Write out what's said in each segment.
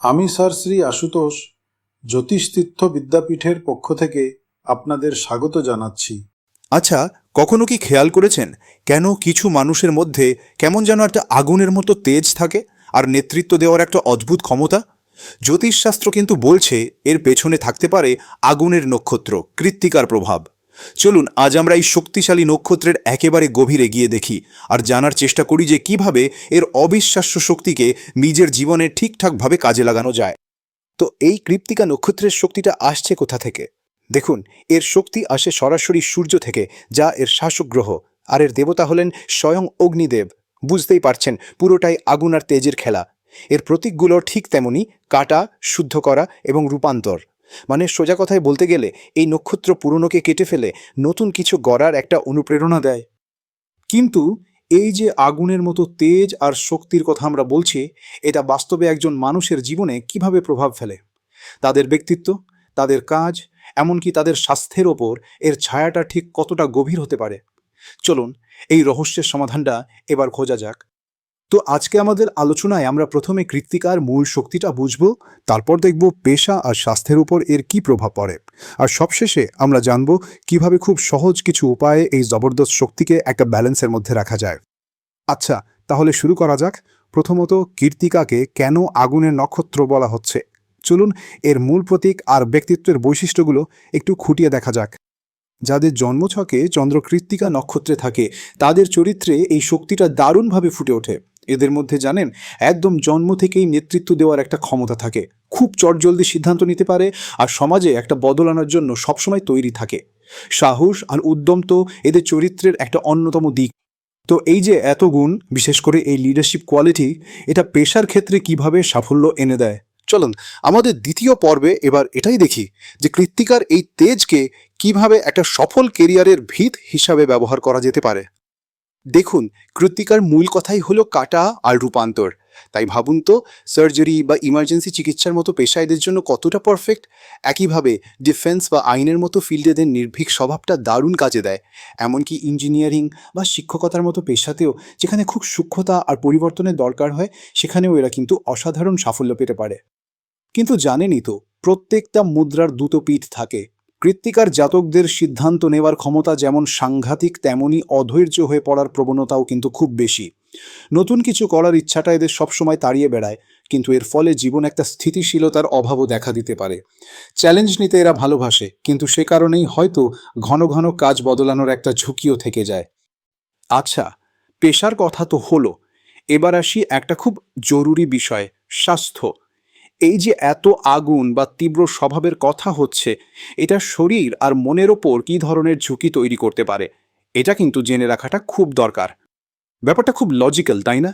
আমি স্যার শ্রী আশুতোষ, জ্যোতিষতীর্থ বিদ্যাপীঠের পক্ষ থেকে আপনাদের স্বাগত জানাচ্ছি। আচ্ছা কখনো কি খেয়াল করেছেন কেন কিছু মানুষের মধ্যে কেমন যেন একটা আগুনের মতো তেজ থাকে আর নেতৃত্ব দেওয়ার একটা অদ্ভুত ক্ষমতা? জ্যোতিষশাস্ত্র কিন্তু বলছে এর পেছনে থাকতে পারে আগুনের নক্ষত্র, কৃত্তিকার প্রভাব। চলুন, আজ আমরা এই শক্তিশালী নক্ষত্রের একেবারে গভীরে গিয়ে দেখি আর জানার চেষ্টা করি যে কীভাবে এর অবিশ্বাস্য শক্তিকে নিজের জীবনে ঠিকঠাকভাবে কাজে লাগানো যায়। তো এই কৃপ্তিকা নক্ষত্রের শক্তিটা আসছে কোথা থেকে? দেখুন, এর শক্তি আসে সরাসরি সূর্য থেকে, যা এর শাসক গ্রহ, আর এর দেবতা হলেন স্বয়ং অগ্নিদেব। বুঝতেই পারছেন, পুরোটাই আগুন আর তেজের খেলা। এর প্রতীকগুলো ঠিক তেমনি কাটা, শুদ্ধ করা এবং রূপান্তর। মানে সোজা কথায় বলতে গেলে, এই নক্ষত্র পুরনোকে কেটে ফেলে নতুন কিছু গড়ার একটা অনুপ্রেরণা দেয়। কিন্তু এই যে আগুনের মতো তেজ আর শক্তির কথা আমরা বলছি, এটা বাস্তবে একজন মানুষের জীবনে কীভাবে প্রভাব ফেলে? তাদের ব্যক্তিত্ব, তাদের কাজ, এমনকি তাদের স্বাস্থ্যের ওপর এর ছায়াটা ঠিক কতটা গভীর হতে পারে? চলুন, এই রহস্যের সমাধানটা এবার খোঁজা যাক। তো আজকে আমাদের আলোচনায় আমরা প্রথমে কৃত্তিকার মূল শক্তিটা বুঝব, তারপর দেখব পেশা আর স্বাস্থ্যের উপর এর কি প্রভাব পড়ে। আর সবশেষে আমরা জানব কীভাবে খুব সহজ কিছু উপায়ে এই জবরদস্ত শক্তিকে একটা ব্যালেন্সের মধ্যে রাখা যায়। আচ্ছা তাহলে শুরু করা যাক। প্রথমত কীর্তিকাকে কেন আগুনের নক্ষত্র বলা হচ্ছে? চলুন এর মূল প্রতীক আর ব্যক্তিত্বের বৈশিষ্ট্যগুলো একটু খুঁটিয়ে দেখা যাক। যাদের জন্মছকে চন্দ্র কৃত্তিকা নক্ষত্রে থাকে, তাদের চরিত্রে এই শক্তিটা দারুণভাবে ফুটে ওঠে। এদের মধ্যে জানেন, একদম জন্ম থেকেই নেতৃত্ব দেওয়ার একটা ক্ষমতা থাকে। খুব চটজলদি সিদ্ধান্ত নিতে পারে আর সমাজে একটা বদল আনার জন্য সবসময় তৈরি থাকে। সাহস আর উদ্যম তো এদের চরিত্রের একটা অন্যতম দিক। তো এই যে এত গুণ, বিশেষ করে এই লিডারশিপ কোয়ালিটি এটা পেশার ক্ষেত্রে কীভাবে সাফল্য এনে দেয়? চলুন, আমাদের দ্বিতীয় পর্বে এবার এটাই দেখি যে কৃত্তিকার এই তেজকে কীভাবে একটা সফল কেরিয়ারের ভিত হিসাবে ব্যবহার করা যেতে পারে। দেখুন, কৃত্তিকার মূল কথাই হলো কাটা আর রূপান্তর। তাই ভাবুন তো, সার্জারি বা ইমার্জেন্সি চিকিৎসার মতো পেশা এদের জন্য কতটা পারফেক্ট? একইভাবে, ডিফেন্স বা আইনের মতো ফিল্ডেদের নির্ভীক স্বভাবটা দারুণ কাজে দেয়। এমনকি ইঞ্জিনিয়ারিং বা শিক্ষকতার মতো পেশাতেও যেখানে খুব সূক্ষ্মতা আর পরিবর্তনের দরকার হয়, সেখানেও এরা কিন্তু অসাধারণ সাফল্য পেতে পারে। কিন্তু জানেনই তো, প্রত্যেকটা মুদ্রার দুটো পিঠ থাকে। কৃত্তিকার জাতকদের সিদ্ধান্ত নেওয়ার ক্ষমতা যেমন সাংঘাতিক তেমনই অধৈর্য হয়ে পড়ার প্রবণতাও কিন্তু খুব বেশি। নতুন কিছু করার ইচ্ছাটা এদের সবসময় তাড়িয়ে বেড়ায়, কিন্তু এর ফলে জীবন একটা স্থিতিশীলতার অভাবও দেখা দিতে পারে। চ্যালেঞ্জ নিতে এরা ভালোবাসে, কিন্তু সে কারণেই হয়তো ঘন ঘন কাজ বদলানোর একটা ঝুঁকিও থেকে যায়। আচ্ছা পেশার কথা তো হলো। এবার আসি একটা খুব জরুরি বিষয়, স্বাস্থ্য। এই যে এত আগুন বা তীব্র স্বভাবের কথা হচ্ছে, এটা শরীর আর মনের ওপর কী ধরনের ঝুঁকি তৈরি করতে পারে, এটা কিন্তু জেনে রাখাটা খুব দরকার। ব্যাপারটা খুব লজিক্যাল, তাই না?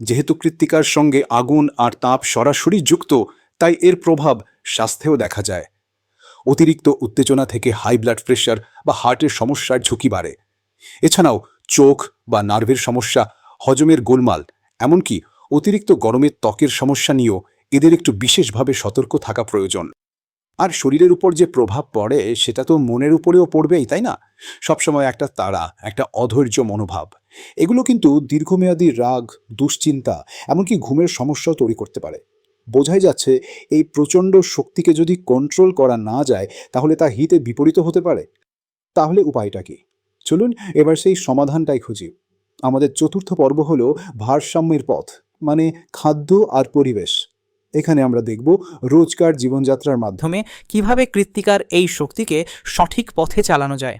যেহেতু কৃত্তিকার সঙ্গে আগুন আর তাপ সরাসরি যুক্ত, তাই এর প্রভাব স্বাস্থ্যেও দেখা যায়। অতিরিক্ত উত্তেজনা থেকে হাই ব্লাড প্রেশার বা হার্টের সমস্যার ঝুঁকি বাড়ে। এছাড়াও চোখ বা নার্ভের সমস্যা, হজমের গোলমাল, এমনকি অতিরিক্ত গরমের ত্বকের সমস্যা নিয়েও এদের একটু বিশেষভাবে সতর্ক থাকা প্রয়োজন। আর শরীরের উপর যে প্রভাব পড়ে, সেটা তো মনের উপরেও পড়বেই, তাই না? সবসময় একটা তারা একটা অধৈর্য মনোভাব, এগুলো কিন্তু দীর্ঘমেয়াদী রাগ, দুশ্চিন্তা, এমনকি ঘুমের সমস্যাও তৈরি করতে পারে। বোঝাই যাচ্ছে, এই প্রচণ্ড শক্তিকে যদি কন্ট্রোল করা না যায়, তাহলে তা হিতে বিপরীত হতে পারে। তাহলে উপায়টা কি? চলুন এবার সেই সমাধানটাই খুঁজি। আমাদের চতুর্থ পর্ব হলো ভারসাম্যের পথ মানে খাদ্য আর পরিবেশ। এখানে আমরা দেখব রোজকার জীবনযাত্রার মাধ্যমে কীভাবে কৃত্তিকার এই শক্তিকে সঠিক পথে চালানো যায়।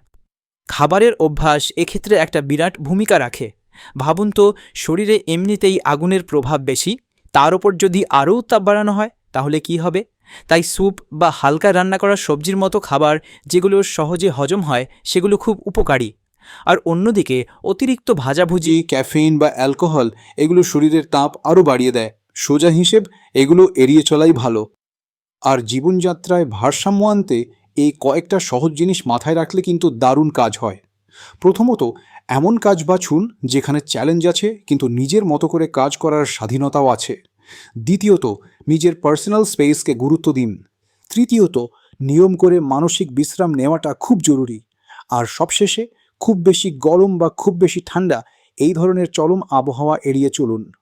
খাবারের অভ্যাস এক্ষেত্রে একটা বিরাট ভূমিকা রাখে। ভাবুন তো, শরীরে এমনিতেই আগুনের প্রভাব বেশি, তার ওপর যদি আরও উত্তাপ বাড়ানো হয়, তাহলে কি হবে? তাই স্যুপ বা হালকা রান্না করা সবজির মতো খাবার যেগুলো সহজে হজম হয়, সেগুলো খুব উপকারী। আর অন্যদিকে, অতিরিক্ত ভাজাভুজি জি ক্যাফেইন বা অ্যালকোহল, এগুলো শরীরের তাপ আরও বাড়িয়ে দেয়। সোজা হিসেব এগুলো এড়িয়ে চলাই ভালো। আর জীবনযাত্রায় ভারসাম্য আনতে এই কয়েকটা সহজ জিনিস মাথায় রাখলে কিন্তু দারুণ কাজ হয়। প্রথমত, এমন কাজ বাছুন যেখানে চ্যালেঞ্জ আছে কিন্তু নিজের মতো করে কাজ করার স্বাধীনতাও আছে। দ্বিতীয়ত, নিজের পার্সোনাল স্পেসকে গুরুত্ব দিন। তৃতীয়ত, নিয়ম করে মানসিক বিশ্রাম নেওয়াটা খুব জরুরি। আর সবশেষে, খুব বেশি গরম বা খুব বেশি ঠান্ডা এই ধরনের চরম আবহাওয়া এড়িয়ে চলুন।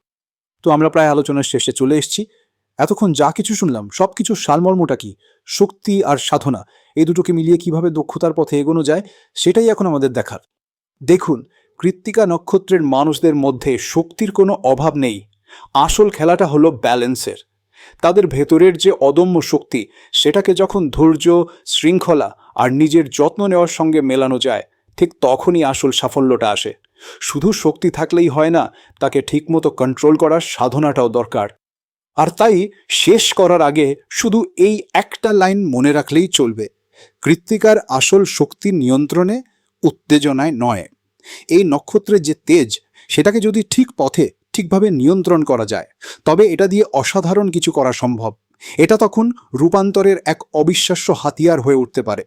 তো আমরা প্রায় আলোচনার শেষে চলে এসেছি। এতক্ষণ যা কিছু শুনলাম সব কিছু সালমর্মটা কি? শক্তি আর সাধনা, এই দুটোকে মিলিয়ে কীভাবে দক্ষতার পথে এগোনো যায়, সেটাই এখন আমাদের দেখার। দেখুন, কৃত্তিকা নক্ষত্রের মানুষদের মধ্যে শক্তির কোনো অভাব নেই। আসল খেলাটা হলো ব্যালেন্সের। তাদের ভেতরের যে অদম্য শক্তি, সেটাকে যখন ধৈর্য, শৃঙ্খলা আর নিজের যত্ন নেওয়ার সঙ্গে মেলানো যায়, ঠিক তখনই আসল সাফল্যটা আসে। শুধু শক্তি থাকলেই হয় না, তাকে ঠিকমতো কন্ট্রোল করার সাধনাটাও দরকার। আর তাই শেষ করার আগে শুধু এই একটা লাইন মনে রাখলেই চলবে। কৃত্তিকার আসল শক্তি নিয়ন্ত্রণে, উত্তেজনায় নয়। এই নক্ষত্রের যে তেজ, সেটাকে যদি ঠিক পথে, ঠিকভাবে নিয়ন্ত্রণ করা যায়, তবে এটা দিয়ে অসাধারণ কিছু করা সম্ভব। এটা তখন রূপান্তরের এক অবিশ্বাস্য হাতিয়ার হয়ে উঠতে পারে।